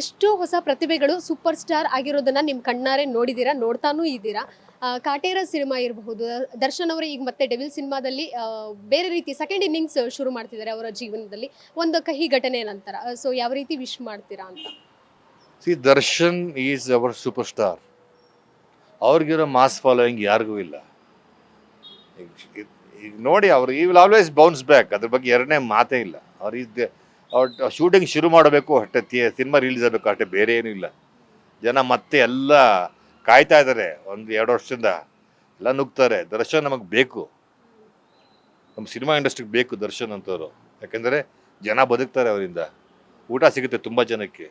ಎಷ್ಟೋ ಹೊಸ ಪ್ರತಿಭೆಗಳು ಸೂಪರ್ ಸ್ಟಾರ್ ಆಗಿರೋದನ್ನ ನಿಮ್ಮ ಕಣ್ಣಾರೆ ನೋಡಿದ್ದೀರಾ ನೋಡ್ತಾನೂ ಇದ್ದೀರಾ? ಕಾಟೇರ ಸಿನಿಮಾ ಇರಬಹುದು, ದರ್ಶನ್ ಅವರು ಈಗ ಮತ್ತೆ ಡೆವಿಲ್ ಸಿನಿಮಾದಲ್ಲಿ ಬೇರೆ ರೀತಿ ಸೆಕೆಂಡ್ ಇನ್ನಿಂಗ್ಸ್ ಶುರು ಮಾಡ್ತಿದ್ದಾರೆ ಅವರ ಜೀವನದಲ್ಲಿ, ಒಂದು ಕಹಿ ಘಟನೆ ನಂತರ ಸೊ ಯಾವ ರೀತಿ ವಿಶ್ ಮಾಡ್ತೀರಾ ಅಂತ? See Darshan is our super star ಅವ್ರಿಗಿರೋ mass following ಯಾರಿಗೂ ಇಲ್ಲ. ಈಗ ನೋಡಿ, ಅವ್ರು ಈ ವಿಲ್ ಆಲ್ವೇಸ್ ಬೌನ್ಸ್ ಬ್ಯಾಕ್ ಅದ್ರ ಬಗ್ಗೆ ಎರಡನೇ ಮಾತೇ ಇಲ್ಲ. ಅವ್ರು ಅವ್ರ ಶೂಟಿಂಗ್ ಶುರು ಮಾಡಬೇಕು, ಅಷ್ಟೇ ಸಿನಿಮಾ ರಿಲೀಸ್ ಆಗಬೇಕು, ಅಷ್ಟೇ ಬೇರೆ ಏನೂ ಇಲ್ಲ. ಜನ ಮತ್ತೆ ಎಲ್ಲ ಕಾಯ್ತಾ ಇದ್ದಾರೆ ಒಂದು ಎರಡು ವರ್ಷದಿಂದ. ಎಲ್ಲ ನುಗ್ತಾರೆ, ದರ್ಶನ್ ನಮಗೆ ಬೇಕು. ನಮ್ಮ ಸಿನಿಮಾ ಇಂಡಸ್ಟ್ರಿಗೆ ಬೇಕು ದರ್ಶನ್ ಅಂತವರು. ಯಾಕೆಂದರೆ ಜನ ಬದುಕ್ತಾರೆ ಅವರಿಂದ. ಊಟ ಸಿಗುತ್ತೆ ತುಂಬ ಜನಕ್ಕೆ.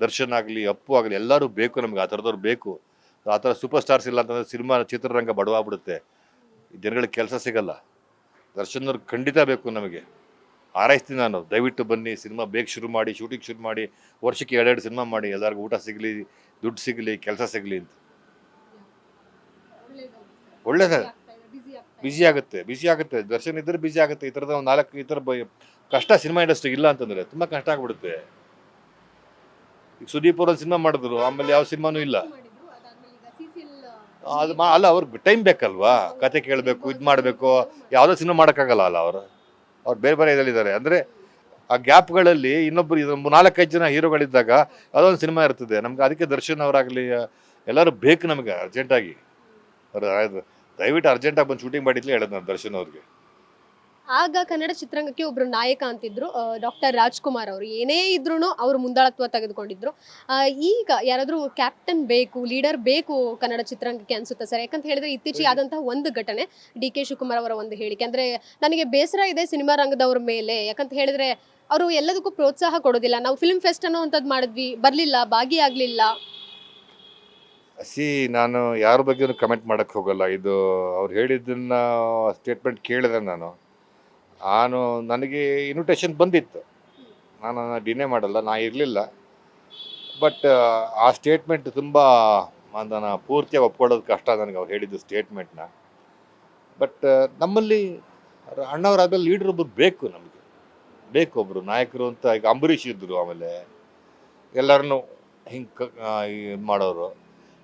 ದರ್ಶನ್ ಆಗಲಿ, ಅಪ್ಪು ಆಗಲಿ, ಎಲ್ಲರೂ ಬೇಕು ನಮ್ಗೆ, ಆ ಥರದವ್ರು ಬೇಕು. ಆ ಥರ ಸೂಪರ್ ಸ್ಟಾರ್ಸ್ ಇಲ್ಲ ಅಂತಂದರೆ ಸಿನಿಮಾ ಚಿತ್ರರಂಗ ಬಡವಾಗ್ಬಿಡುತ್ತೆ. ಜನಗಳಿಗೆ ಕೆಲಸ ಸಿಗಲ್ಲ. ದರ್ಶನ್ ಅವ್ರಿಗೆ ಖಂಡಿತ ಬೇಕು ನಮಗೆ. ಹಾರೈಸ್ತೀನಿ ನಾನು. ದಯವಿಟ್ಟು ಬನ್ನಿ ಸಿನಿಮಾ ಬೇಗ ಶುರು ಮಾಡಿ ಶೂಟಿಂಗ್ ಶುರು ಮಾಡಿ ವರ್ಷಕ್ಕೆ ಎರಡೆರಡು ಸಿನಿಮಾ ಮಾಡಿ ಎಲ್ಲರಿಗೂ ಊಟ ಸಿಗಲಿ ದುಡ್ಡು ಸಿಗಲಿ ಕೆಲಸ ಸಿಗಲಿ ಅಂತ. ಒಳ್ಳೇದೇ ಬ್ಯುಸಿ ಆಗುತ್ತೆ ಬ್ಯುಸಿ ಆಗುತ್ತೆ. ದರ್ಶನ್ ಇದ್ರೆ ಬ್ಯುಸಿ ಆಗುತ್ತೆ ಈ ಥರದ ಒಂದು ನಾಲ್ಕು ಈ ಥರ ಕಷ್ಟ ಸಿನಿಮಾ ಇಂಡಸ್ಟ್ರಿ ಇಲ್ಲ ಅಂತಂದ್ರೆ ತುಂಬ ಕಷ್ಟ ಆಗ್ಬಿಡುತ್ತೆ. ಈಗ ಸುದೀಪ್ ಅವ್ರ ಸಿನಿಮಾ ಮಾಡಿದ್ರು ಆಮೇಲೆ ಯಾವ ಸಿನಿಮಾನೂ ಇಲ್ಲ. ಅದು ಮಾ ಅಲ್ಲ ಅವ್ರಿಗೆ ಟೈಮ್ ಬೇಕಲ್ವಾ? ಕತೆ ಕೇಳಬೇಕು ಇದು ಮಾಡಬೇಕು. ಯಾವುದೋ ಸಿನಿಮಾ ಮಾಡೋಕ್ಕಾಗಲ್ಲ ಅಲ್ಲ ಅವರು? ಅವ್ರು ಬೇರೆ ಬೇರೆ ಇದರಲ್ಲಿದ್ದಾರೆ. ಅಂದರೆ ಆ ಗ್ಯಾಪ್ಗಳಲ್ಲಿ ಇನ್ನೊಬ್ಬರು ಇದು ನಾಲ್ಕೈದು ಜನ ಹೀರೋಗಳಿದ್ದಾಗ ಅದೊಂದು ಸಿನಿಮಾ ಇರ್ತದೆ. ನಮ್ಗೆ ಅದಕ್ಕೆ ದರ್ಶನ್ ಅವರಾಗಲಿ, ಎಲ್ಲರೂ ಬೇಕು ನಮಗೆ ಅರ್ಜೆಂಟಾಗಿ. ಅವ್ರು ದಯವಿಟ್ಟು ಅರ್ಜೆಂಟಾಗಿ ಬಂದು ಶೂಟಿಂಗ್ ಮಾಡಿದ್ಲೇ ಹೇಳೋದು ನಾನು ದರ್ಶನ್ ಅವ್ರಿಗೆ. ಆಗ ಕನ್ನಡ ಚಿತ್ರರಂಗಕ್ಕೆ ಒಬ್ಬರು ನಾಯಕ ಅಂತಿದ್ರು ಡಾಕ್ಟರ್ ರಾಜ್ಕುಮಾರ್ ಅವರು. ಏನೇ ಇದ್ರೂ ಅವರು ಮುಂದಾಳತ್ವ ತೆಗೆದುಕೊಂಡಿದ್ರು. ಈಗ ಯಾರಾದರೂ ಕ್ಯಾಪ್ಟನ್ ಬೇಕು ಲೀಡರ್ ಬೇಕು ಕನ್ನಡ ಚಿತ್ರರಂಗಕ್ಕೆ ಅನಿಸುತ್ತೆ ಸರ್? ಯಾಕಂತ ಹೇಳಿದ್ರೆ ಇತ್ತೀಚೆಗೆ ಆದಂತಹ ಒಂದು ಘಟನೆ ಡಿ ಕೆ ಶಿವಕುಮಾರ್ ಅವರ ಒಂದು ಹೇಳಿಕೆ. ಅಂದರೆ ನನಗೆ ಬೇಸರ ಇದೆ ಸಿನಿಮಾ ರಂಗದವ್ರ ಮೇಲೆ. ಯಾಕಂತ ಹೇಳಿದ್ರೆ ಅವರು ಎಲ್ಲದಕ್ಕೂ ಪ್ರೋತ್ಸಾಹ ಕೊಡೋದಿಲ್ಲ. ನಾವು ಫಿಲ್ಮ್ ಫೆಸ್ಟ್ ಅನ್ನೋ ಅಂಥದ್ದು ಮಾಡಿದ್ವಿ ಬರಲಿಲ್ಲ ಭಾಗಿಯಾಗಲಿಲ್ಲ ಸಿ ನಾನು ಯಾರ ಬಗ್ಗೆ ಕಮೆಂಟ್ ಮಾಡೋಕ್ಕೆ ಹೋಗಲ್ಲ. ಇದು ಅವ್ರು ಹೇಳಿದ್ದನ್ನ ಸ್ಟೇಟ್ಮೆಂಟ್ ಕೇಳಿದೆ ನಾನು. ನಾನು, ನನಗೆ ಇನ್ವಿಟೇಷನ್ ಬಂದಿತ್ತು. ನಾನು ಡಿನೇ ಮಾಡಲ್ಲ, ನಾ ಇರಲಿಲ್ಲ. ಬಟ್ ಆ ಸ್ಟೇಟ್ಮೆಂಟ್ ತುಂಬ ನಾನು ಪೂರ್ತಿಯಾಗಿ ಒಪ್ಕೊಳ್ಳೋದು ಕಷ್ಟ ನನಗೆ ಅವ್ರು ಹೇಳಿದ್ದು ಸ್ಟೇಟ್ಮೆಂಟ್ನ ಬಟ್ ನಮ್ಮಲ್ಲಿ ಅಣ್ಣವರಾದಲ್ಲಿ ಲೀಡರ್ ಒಬ್ಬರು ಬೇಕು ನಮಗೆ. ಬೇಕು ಒಬ್ಬರು ನಾಯಕರು ಅಂತ ಈಗ ಅಂಬರೀಷ್ ಇದ್ದರು ಆಮೇಲೆ. ಎಲ್ಲರನ್ನು ಹಿಂಗೆ ಇದು ಮಾಡೋರು.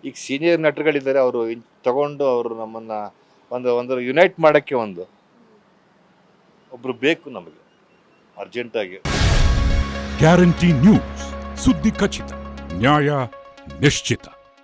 ಈಗ ಸೀನಿಯರ್ ನಟರುಗಳಿದ್ದಾರೆ, ಅವರು ತಗೊಂಡು ಅವರು ನಮ್ಮನ್ನು ಒಂದು ಒಂದು ಯುನೈಟ್ ಮಾಡೋಕ್ಕೆ ಒಂದು. ಒಬ್ಬರು ಬೇಕು ನಮಗೆ. ಅರ್ಜೆಂಟಾಗಿ ಗ್ಯಾರಂಟಿ ನ್ಯೂಸ್ ಸುದ್ದಿ ಖಚಿತ. ನ್ಯಾಯ ನಿಶ್ಚಿತ.